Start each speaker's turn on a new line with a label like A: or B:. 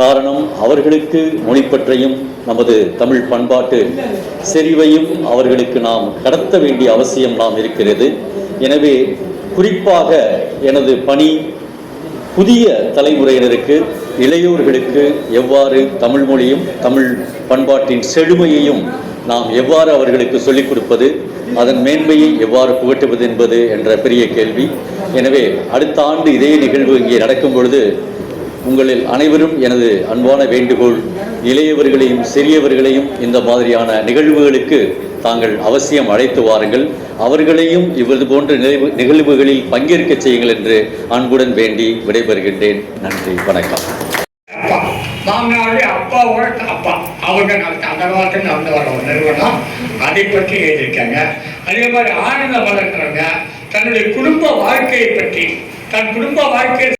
A: காரணம் அவர்களுக்கு மொழிப்பற்றையும் நமது தமிழ் பண்பாட்டு செறிவையும் அவர்களுக்கு நாம் கடத்த வேண்டிய அவசியம் நாம் இருக்கிறது. எனவே குறிப்பாக எனது பணி புதிய தலைமுறையினருக்கு இளையோர்களுக்கு எவ்வாறு தமிழ் மொழியும் தமிழ் பண்பாட்டின் செழுமையையும் நாம் எவ்வாறு அவர்களுக்கு சொல்லிக் கொடுப்பது அதன் மேன்மையை எவ்வாறு புகட்டுவது என்பது என்ற பெரிய கேள்வி. எனவே அடுத்த ஆண்டு இதே நிகழ்வு இங்கே நடக்கும் பொழுது உங்களில் அனைவரும் எனது அன்பான வேண்டுகோள் இளையவர்களையும் சிறியவர்களையும் இந்த மாதிரியான நிகழ்வுகளுக்கு தாங்கள் அவசியம் அழைத்து வாருங்கள். அவர்களையும் இவ்வது போன்ற நிகழ்வு நிகழ்வுகளில் பங்கேற்க செய்யுங்கள் என்று அன்புடன் வேண்டி விடைபெறுகின்றேன். நன்றி வணக்கம்.
B: அப்பா மாமனாருடைய அப்பாவோட அப்பா அவங்க அந்த காலத்தில் நடந்து வர ஒரு நிறுவனம். அதை பற்றி எழுதியிருக்காங்க. அதே மாதிரி ஆனந்த மலர்ன்றவங்க தன்னுடைய குடும்ப வாழ்க்கையை பற்றி தன் குடும்ப வாழ்க்கையை